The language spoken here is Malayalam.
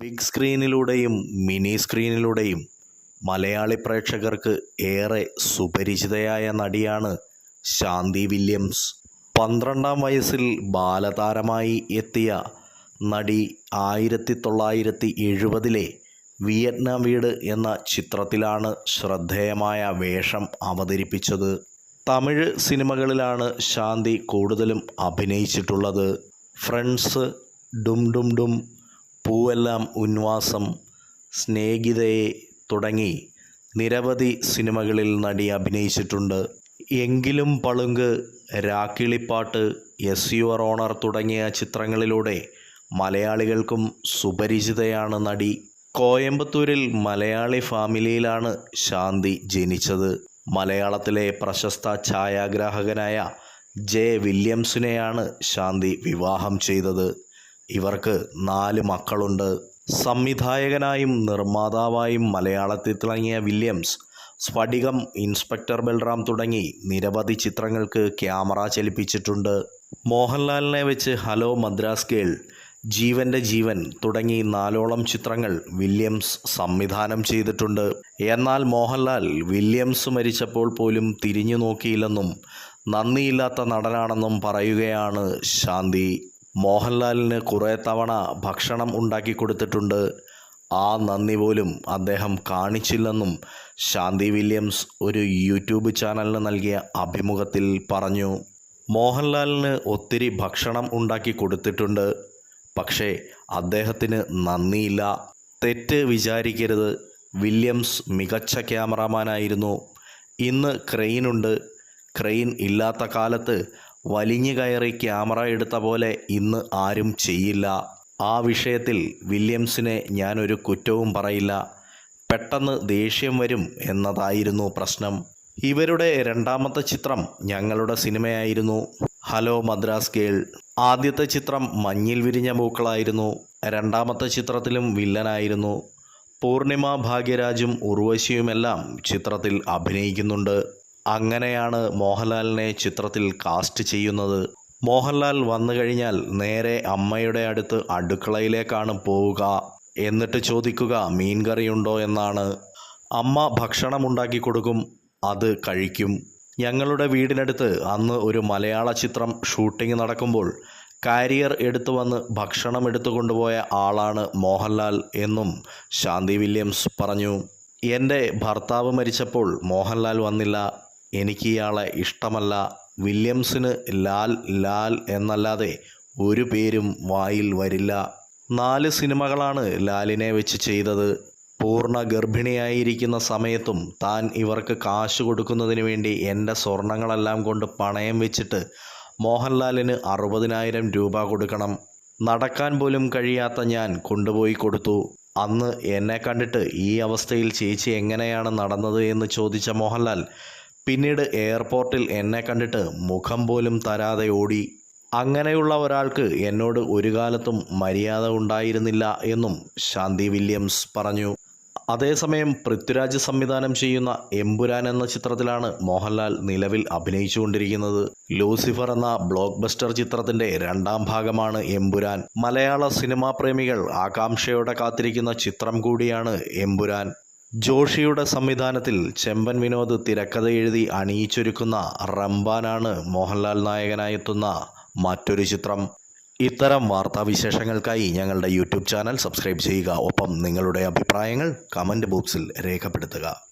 ബിഗ് സ്ക്രീനിലൂടെയും മിനി സ്ക്രീനിലൂടെയും മലയാളി പ്രേക്ഷകർക്ക് ഏറെ സുപരിചിതയായ നടിയാണ് ശാന്തി വില്യംസ്. പന്ത്രണ്ടാം വയസ്സിൽ ബാലതാരമായി എത്തിയ നടി ആയിരത്തി തൊള്ളായിരത്തി എഴുപതിലെ വിയറ്റ്നാം വീട് എന്ന ചിത്രത്തിലാണ് ശ്രദ്ധേയമായ വേഷം അവതരിപ്പിച്ചത്. തമിഴ് സിനിമകളിലാണ് ശാന്തി കൂടുതലും അഭിനയിച്ചിട്ടുള്ളത്. ഫ്രണ്ട്സ് ഡും ഡും ഡും പൂവെല്ലാം ഉന്വാസം സ്നേഹിതയെ തുടങ്ങി നിരവധി സിനിമകളിൽ നടി അഭിനയിച്ചിട്ടുണ്ട്. എങ്കിലും Palunku Rakkilippattu yes your honour തുടങ്ങിയ ചിത്രങ്ങളിലൂടെ മലയാളികൾക്കും സുപരിചിതയാണ് നടി. കോയമ്പത്തൂരിൽ മലയാളി ഫാമിലിയിലാണ് ശാന്തി ജനിച്ചത്. മലയാളത്തിലെ പ്രശസ്ത ഛായാഗ്രാഹകനായ ജെ വില്യംസിനെയാണ് ശാന്തി വിവാഹം ചെയ്തത്. ഇവർക്ക് നാല് മക്കളുണ്ട്. സംവിധായകനായും നിർമ്മാതാവായും മലയാളത്തിൽ തിളങ്ങിയ വില്യംസ് സ്ഫടികം ഇൻസ്പെക്ടർ ബൽറാം തുടങ്ങി നിരവധി ചിത്രങ്ങൾക്ക് ക്യാമറ ചലിപ്പിച്ചിട്ടുണ്ട്. മോഹൻലാലിനെ വെച്ച് ഹലോ മദ്രാസ് ഗേൾ ജീവന്റെ ജീവൻ തുടങ്ങി നാലോളം ചിത്രങ്ങൾ വില്യംസ് സംവിധാനം ചെയ്തിട്ടുണ്ട്. എന്നാൽ മോഹൻലാൽ വില്യംസ് മരിച്ചപ്പോൾ പോലും തിരിഞ്ഞു നോക്കിയില്ലെന്നും നന്ദിയില്ലാത്ത നടനാണെന്നും പറയുകയാണ് ശാന്തി. മോഹൻലാലിന് കുറേ തവണ ഭക്ഷണം ഉണ്ടാക്കി കൊടുത്തിട്ടുണ്ട്. ആ നന്ദി പോലും അദ്ദേഹം കാണിച്ചില്ലെന്നും ശാന്തി വില്യംസ് ഒരു യൂട്യൂബ് ചാനലിന് നൽകിയ അഭിമുഖത്തിൽ പറഞ്ഞു. മോഹൻലാലിന് ഒത്തിരി ഭക്ഷണം ഉണ്ടാക്കി കൊടുത്തിട്ടുണ്ട്. പക്ഷേ അദ്ദേഹത്തിന് നന്ദിയില്ല. തെറ്റ് വിചാരിക്കരുത്. വില്യംസ് മികച്ച ക്യാമറാമാനായിരുന്നു. ഇന്ന് ക്രെയിനുണ്ട് ക്രെയിൻ ഇല്ലാത്ത കാലത്ത് വലിഞ്ഞു കയറി ക്യാമറ എടുത്ത പോലെ ഇന്ന് ആരും ചെയ്യില്ല. ആ വിഷയത്തിൽ വില്യംസിനെ ഞാനൊരു കുറ്റവും പറയില്ല. പെട്ടെന്ന് ദേഷ്യം വരും എന്നതായിരുന്നു പ്രശ്നം. ഇവരുടെ രണ്ടാമത്തെ ചിത്രം ഞങ്ങളുടെ സിനിമയായിരുന്നു. Hello Madras girl. ആദ്യത്തെ ചിത്രം മഞ്ഞിൽ വിരിഞ്ഞ പൂക്കളായിരുന്നു. രണ്ടാമത്തെ ചിത്രത്തിലും വില്ലനായിരുന്നു. പൂർണിമ ഭാഗ്യരാജും ഉർവശിയുമെല്ലാം ചിത്രത്തിൽ അഭിനയിക്കുന്നുണ്ട്. അങ്ങനെയാണ് മോഹൻലാലിനെ ചിത്രത്തിൽ കാസ്റ്റ് ചെയ്യുന്നത്. മോഹൻലാൽ വന്നു കഴിഞ്ഞാൽ നേരെ അമ്മയുടെ അടുത്ത് അടുക്കളയിലേക്കാണ് പോവുക. എന്നിട്ട് ചോദിക്കുക മീൻ കറിയുണ്ടോ? എന്നാണ്. അമ്മ ഭക്ഷണം ഉണ്ടാക്കി കൊടുക്കും അത് കഴിക്കും. ഞങ്ങളുടെ വീടിനടുത്ത് അന്ന് ഒരു മലയാള ചിത്രം ഷൂട്ടിംഗ് നടക്കുമ്പോൾ കാരിയർ എടുത്തു വന്ന് ഭക്ഷണം എടുത്തു കൊണ്ടുപോയ ആളാണ് മോഹൻലാൽ എന്നും ശാന്തി വില്യംസ് പറഞ്ഞു. എന്റെ ഭർത്താവ് മരിച്ചപ്പോൾ മോഹൻലാൽ വന്നില്ല. എനിക്ക് ഇയാളെ ഇഷ്ടമല്ല. വില്യംസിന് ലാൽ ലാൽ എന്നല്ലാതെ ഒരു പേരും വായിൽ വരില്ല. നാല് സിനിമകളാണ് ലാലിനെ വെച്ച് ചെയ്തത്. പൂർണ ഗർഭിണിയായിരിക്കുന്ന സമയത്തും താൻ ഇവർക്ക് കാശ് കൊടുക്കുന്നതിന് വേണ്ടി എന്റെ സ്വർണങ്ങളെല്ലാം കൊണ്ട് പണയം വെച്ചിട്ട് മോഹൻലാലിന് അറുപതിനായിരം രൂപ കൊടുക്കണം. നടക്കാൻ പോലും കഴിയാത്ത ഞാൻ കൊണ്ടുപോയി കൊടുത്തു. അന്ന് എന്നെ കണ്ടിട്ട് ഈ അവസ്ഥയിൽ ചേച്ചി എങ്ങനെയാണ് നടന്നത് എന്ന് ചോദിച്ച മോഹൻലാൽ പിന്നീട് എയർപോർട്ടിൽ എന്നെ കണ്ടിട്ട് മുഖം പോലും തരാതെ ഓടി. അങ്ങനെയുള്ള ഒരാൾക്ക് എന്നോട് ഒരു കാലത്തും മര്യാദ ഉണ്ടായിരുന്നില്ല എന്നും ശാന്തി വില്യംസ് പറഞ്ഞു. അതേസമയം പൃഥ്വിരാജ് സംവിധാനം ചെയ്യുന്ന എമ്പുരാൻ എന്ന ചിത്രത്തിലാണ് മോഹൻലാൽ നിലവിൽ അഭിനയിച്ചുകൊണ്ടിരിക്കുന്നത്. ലൂസിഫർ എന്ന ബ്ലോക്ക് ബസ്റ്റർ ചിത്രത്തിന്റെ രണ്ടാം ഭാഗമാണ് എമ്പുരാൻ. മലയാള സിനിമാ പ്രേമികൾ ആകാംക്ഷയോടെ കാത്തിരിക്കുന്ന ചിത്രം കൂടിയാണ് എമ്പുരാൻ. ജോഷിയുടെ സംവിധാനത്തിൽ ചെമ്പൻ വിനോദ് തിരക്കഥ എഴുതി അണിയിച്ചൊരുക്കുന്ന റംബാനാണ് മോഹൻലാൽ നായകനായെത്തുന്ന മറ്റൊരു ചിത്രം. ഇത്തരം വാർത്താ വിശേഷങ്ങൾക്കായി ഞങ്ങളുടെ യൂട്യൂബ് ചാനൽ സബ്സ്ക്രൈബ് ചെയ്യുക. ഒപ്പം നിങ്ങളുടെ അഭിപ്രായങ്ങൾ കമന്റ് ബോക്സിൽ രേഖപ്പെടുത്തുക.